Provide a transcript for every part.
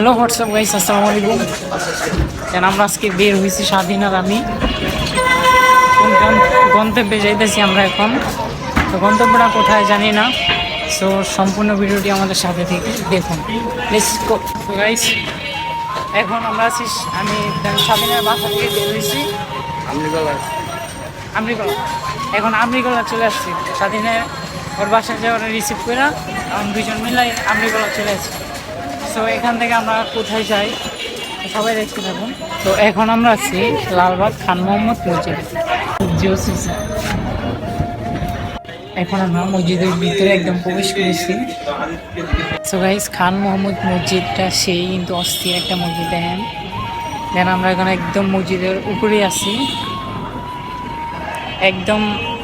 Hello WhatsApp guys আসসালামু আলাইকুম। কেন আমরা আজকে বের হয়েছি স্বাধীন আর আমি। গন্তব্যে যাইতেছি আমরা এখন। তো গন্তব্যটা কোথায় জানি না। সো সম্পূর্ণ ভিডিওটি আমাদের সাথে থেকে দেখুন। গাইস এখন আমরা আছি আমি স্বাধীনের বাসা থেকে বের হয়েছি। আমরিগলা এখন আমরিগলা চলে আসছি। স্বাধীনের ওর বাসায় যাওয়ার রিসিভ করে এখন দুজন মিলাই আমরিগলা চলে আসছি। সো এখান থেকে আমরা কোথায় যাই? সবাই দেখতে থাকুন। তো এখন আমরা আছি লালবাগ খান মোহাম্মদ মসজিদ। এখন আমরা মসজিদের ভিতরে একদম প্রবেশ করেছি। সো গাইস খান মোহাম্মদ মসজিদটা সেই কিন্তু অস্থির একটা মসজিদ, দেখেন। দেন আমরা এখন একদম মসজিদের উপরে আছি। একদম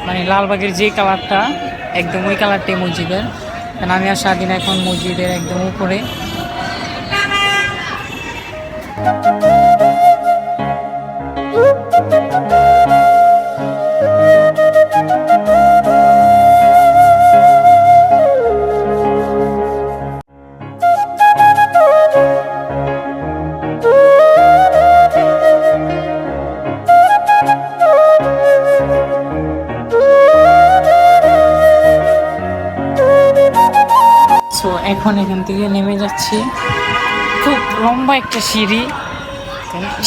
মানে লালবাগের যে কালারটা, একদম ওই কালারটাই মসজিদের। আমি আর স্বাধীন এখন মসজিদের একদম উপরে। এখান নেমে যাচ্ছি। খুব লম্বা একটা সিঁড়ি।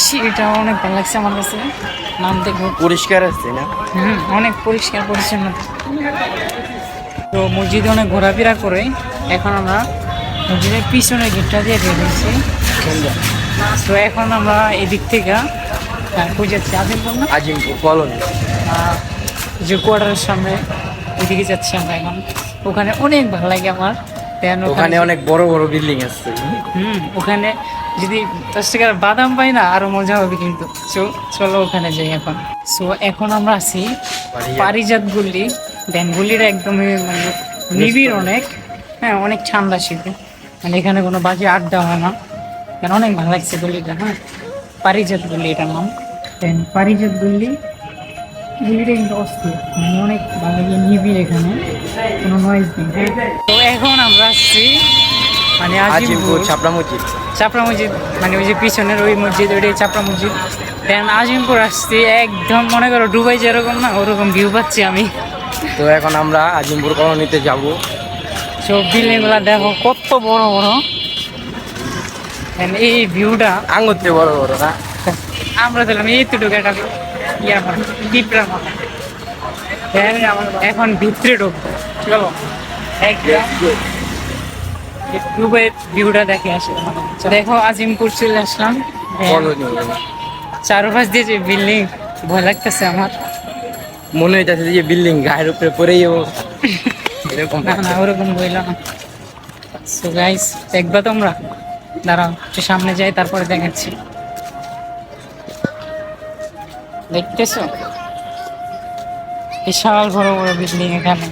সিঁড়িটা অনেক ভালো লাগছে আমার কাছে। নাম দেখব পরিষ্কার আছে না? হুম অনেক পরিষ্কার পরিচ্ছন্ন। তো মসজিদে অনেক ঘোরাফেরা করে। এখন আমরা মসজিদের পিছনে গেটটা দিয়ে বের হয়েছি। তো এখন আমরা এদিক থেকে খুঁজে যাচ্ছি? আজিমপুর না? আজিমপুর কলোনি। যে কোয়ার্টারের সামনে ওইদিকে যাচ্ছি আমরা এখন। ওখানে অনেক ভালো লাগে আমার। ওখানে অনেক বড় বড় বিল্ডিং আছে। হুম ওখানে যদি দশ টাকার বাদাম পাই না আরও মজা হবে কিন্তু। চলো ওখানে যাই এখন। সো এখন আমরা আছি পারিজাত। গুল্লি দেন একদমই মানে নিবিড় অনেক। হ্যাঁ অনেক ঠান্ডা শীত। মানে এখানে কোনো বাজে আড্ডা হয় না। অনেক ভালো লাগছে গুল্লিটা হ্যাঁ। পারিজাত গুল্লি এটার নাম। দেন পারিজাত গুল্লি গুল্লিটা কিন্তু অস্থির মানে অনেক ভালো লাগে নিবিড় এখানে কোনো নয়েজ নেই। তো এখন আমরা আসছি মানে আজিমপুর ছাপড়া মসজিদ। চাপড়া মসজিদ মানে ওই যে পিছনের ওই মসজিদ ওইটাই চাপড়া মসজিদ। দেন আজিমপুর আসছি একদম মনে করো ডুবাই যেরকম না ওরকম ভিউ পাচ্ছি আমি। তো এখন আমরা আজিমপুর কলোনিতে যাব। সব বিল্ডিংগুলো দেখো কত বড় বড়। এই ভিউটা আঙুরতে বড় বড় না? আমরা দিলাম এইটুকু একটা ইয়ার পিঁপড়ার এখন ভিতরে ঢুকবো চলো। দুবাই ভিউটা দেখে আসে। দেখো আজিমপুর চলে আসলাম। চারপাশ দিয়ে যে বিল্ডিং ভয় লাগতেছে আমার। মনে হইতেছে যে বিল্ডিং গায়ের উপরে পড়েই যাব। এরকম। না ওরকম বইলাম সো গাইস দেখবা তোমরা? দাঁড়াও একটু সামনে যাই তারপরে দেখাচ্ছি। দেখতেছো? বিশাল বড় বড় বিল্ডিং এখানে।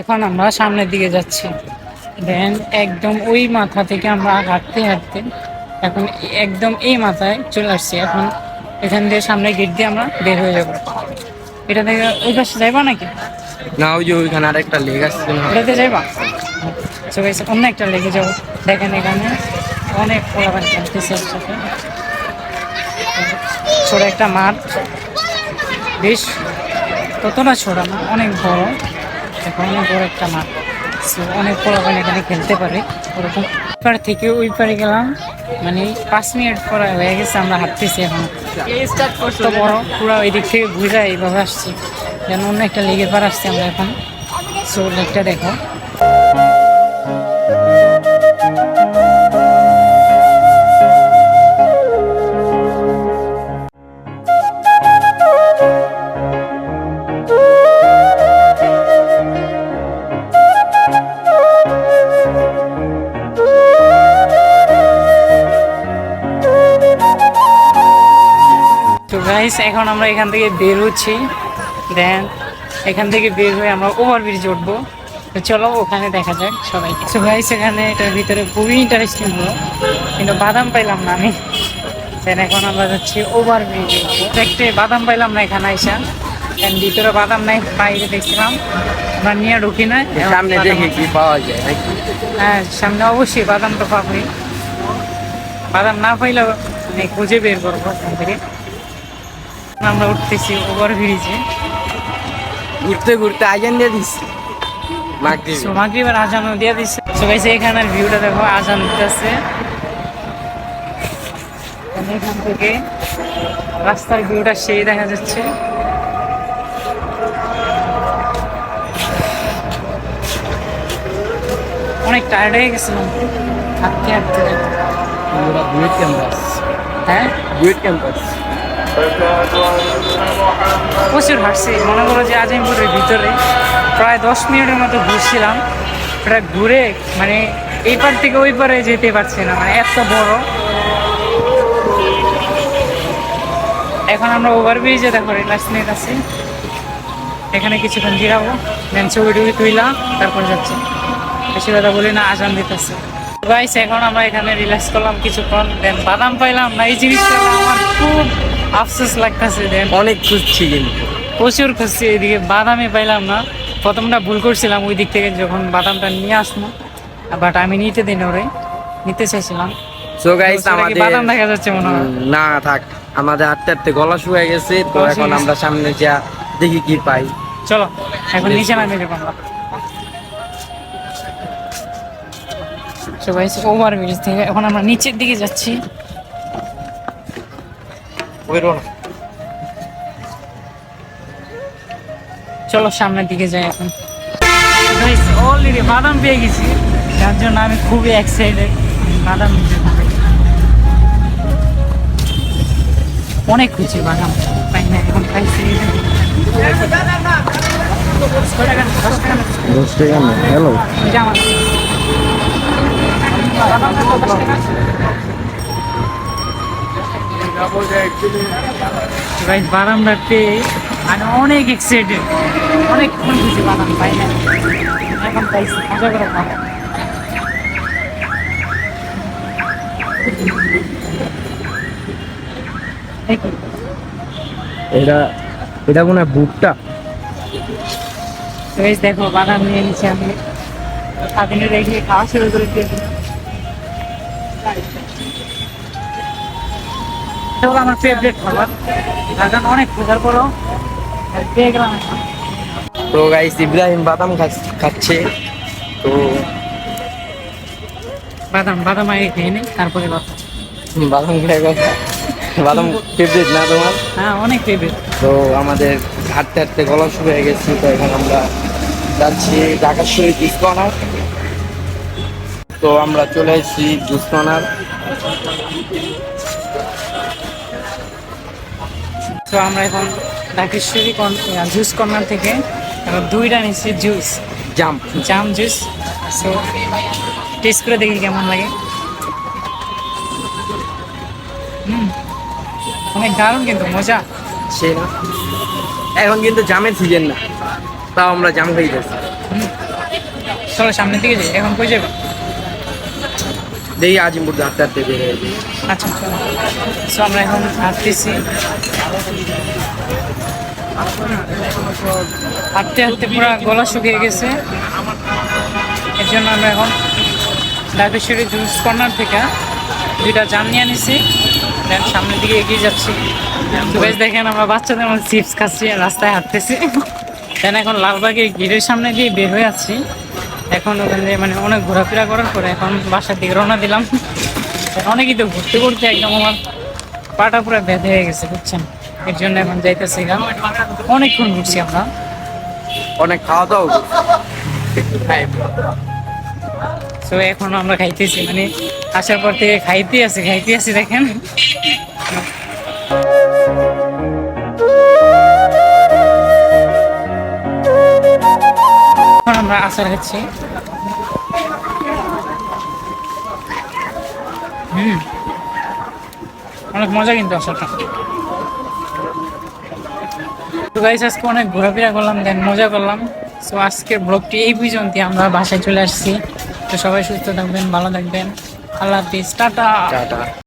এখন আমরা সামনের দিকে যাচ্ছি। দেন একদম ওই মাথা থেকে আমরা হাঁটতে হাঁটতে এখন একদম এই মাথায় চলে আসছি। এখন এখান দিয়ে সামনে গেট দিয়ে আমরা বের হয়ে যাব। এটা থেকে ওই পাশে যাইবা নাকি? না ওই যে ওইখানে আরেকটা লেগ আসছে না? ওটাতে যাইবা? Guys, অন্য একটা লেগে যাব। দেখেন এখানে অনেক পোলাপান খেলতেছে একসাথে। ছোট একটা মাঠ। বেশ ততটা ছোট না অনেক বড়। এখন অনেক বড় একটা মাঠ। So, অনেক পোলাপান এখানে খেলতে পারে ওরকম। পার থেকে ওই পারে গেলাম। মানে পাঁচ মিনিট পরে হয়ে গেছে, আমরা হাঁটতেছি এখন। কত বড়, পুরো ওই দিক থেকে ঘুরে এইভাবে আসছি। যেন অন্য একটা লেগের পার আসছি আমরা এখন। সো লেকটা দেখো। গাইস এখন আমরা এখান থেকে বের হচ্ছি। দেন এখান থেকে বের হয়ে আমরা ওভার ব্রিজ উঠবো। তো চলো ওখানে দেখা যাক সবাই তো গাইস এখানে এটার ভিতরে খুবই ইন্টারেস্টিং হলো। কিন্তু বাদাম পাইলাম না আমি। দেন এখন আমরা যাচ্ছি ওভার ব্রিজ দেখতে বাদাম পাইলাম না এখানে আইসা। দেন ভিতরে বাদাম নাই বাইরে দেখছিলাম। আমরা নিয়ে ঢুকি না। সামনে দেখে কি পাওয়া যায় হ্যাঁ সামনে অবশ্যই বাদাম তো পাবই বাদাম না পাইলেও খুঁজে বের করব ওখান থেকে। আমরা উঠতেছি ওভার ব্রিজে। ঘুরতে ঘুরতে আজান দিয়ে দিস। মাগরিব। মাগরিবের আজানও দিয়ে দিচ্ছে সো গাইস এখানের ভিউটা দেখো আজান দিতেছে। এখান থেকে রাস্তার ভিউটা সেই দেখা যাচ্ছে। অনেক টায়ার্ড হয়ে গেছিলাম হাঁটতে হাঁটতে। হ্যাঁ? বুয়েট ক্যাম্পাস। প্রচুর হাঁটছি। মনে করো যে আজিমপুরের ভিতরে প্রায় দশ মিনিটের মতো ঘুরছিলাম। প্রায় ঘুরে মানে এই পার থেকে ওই পারে যেতে পারছি না মানে এত বড়। এখন আমরা ওভার ব্রিজে দেখো রিল্যাক্স নিয়ে আছি। এখানে কিছুক্ষণ জিরাবো দেন ছবি টবি তুইলাম তারপর যাচ্ছি। বেশি কথা বলি না, আজান দিতেছে। গাইস এখন আমরা এখানে রিল্যাক্স করলাম কিছুক্ষণ দেন বাদাম পাইলাম না, এই জিনিসটা আমার খুব আফসোস লাগতেছে দেন অনেক খুঁজছি কিন্তু। প্রচুর খুঁজছি এদিকে বাদামে পাইলাম না। প্রথমটা ভুল করছিলাম ওই দিক থেকে যখন বাদামটা নিয়ে আসব। বাট আমি নিতে দিন ওরে নিতে চাইছিলাম। সো গাইস আমাদের বাদাম দেখা যাচ্ছে মনে হয়। না থাক। আমাদের হাঁটতে হাঁটতে গলা শুয়ে গেছে তো এখন আমরা সামনে যা দেখি কি পাই। চলো এখন নিচে নামিয়ে দেবো আমরা। সবাই ওভার ব্রিজ থেকে এখন আমরা নিচের দিকে যাচ্ছি। চলো সামনের দিকে যাই এখন। অলরেডি বাদাম পেয়ে গেছি। যার জন্য আমি খুবই এক্সাইটেড বাদাম নিতে অনেক খুশি বাদাম। পাই না এখন পাইছি দশ টাকা দশ টাকা দশ টাকা হ্যালো এটা আমার গাইজ পেয়ে আমি অনেক এক্সাইটেড অনেক খুশি বাদাম পাই না। এখন পাইছি মজা করে খাব। এটা এটা ভুট্টা। তো দেখো বাদাম নিয়ে নিচ্ছি আমি। রেখে খাওয়া শুরু করে দিয়েছিলাম এটা হলো আমার ফেভারিট খাবার। অনেক খোঁজার পরও পেয়ে গেলাম তো গাইস ইব্রাহিম বাদাম খাচ- খাচ্ছে। তো বাদাম বাদাম আগে খেয়ে নিই তারপরে কথা। বাদাম খাই কথা বাদাম ফেভারিট না তোমার? হ্যাঁ অনেক ফেভারিট তো আমাদের হাঁটতে হাঁটতে গলা শুরু হয়ে গেছি তো এখন আমরা যাচ্ছি ঢাকা শরীর জুস কর্নার তো আমরা চলে এসেছি জুস কর্নার তো আমরা এখন ঢাকেশ্বরী জুস কর্নার থেকে দুইটা নিচ্ছি juice jump jam juice so taste করে দেখি কেমন লাগে। হুম অনেক দারুণ কিন্তু মজা। সে না। এখন কিন্তু জামের সিজন না। তাও আমরা জাম খাই যাচ্ছি চলো সামনের দিকে যাই এখন কই যাব? দেখি আজিমপুর হাঁটতে হাঁটতে হয়ে আচ্ছা। সো আমরা এখন হাঁটতেছি। হাঁটতে হাঁটতে পুরো গলা শুকিয়ে গেছে। এর জন্য আমরা এখন ডাকেশ্বরী জুস কর্নার থেকে দুইটা জাম নিয়ে নিছি দেন সামনের দিকে এগিয়ে যাচ্ছি। বেশ দেখেন, আমরা বাচ্চাদের মধ্যে চিপস খাচ্ছি রাস্তায় হাঁটতেছি। দেন এখন লালবাগের গেটের সামনে দিয়ে বের হয়ে আছি। এখন ওখান দিয়ে মানে অনেক ঘোরাফেরা করার পরে এখন বাসার দিকে রওনা দিলাম। অনেকই তো ঘুরতে ঘুরতে একদম আমার পাটা পুরো বেঁধে হয়ে গেছে বুঝছেন? এর জন্য এখন যাইতেছি গা অনেকক্ষণ ঘুরছি আমরা। অনেক খাওয়া দাওয়া খাই তো এখন আমরা খাইতেছি মানে আসার পর থেকে খাইতে আছি খাইতে আছি দেখেন। এখন আমরা আচার খাচ্ছি। অনেক মজা কিন্তু আচারটা। তো গাইস আজকে অনেক ঘোরাফেরা করলাম, দেন মজা করলাম। সো আজকের ব্লগটি এই পর্যন্তই, আমরা বাসায় চলে আসছি। তো সবাই সুস্থ থাকবেন, ভালো থাকবেন। আল্লাহ হাফিজ। টাটা।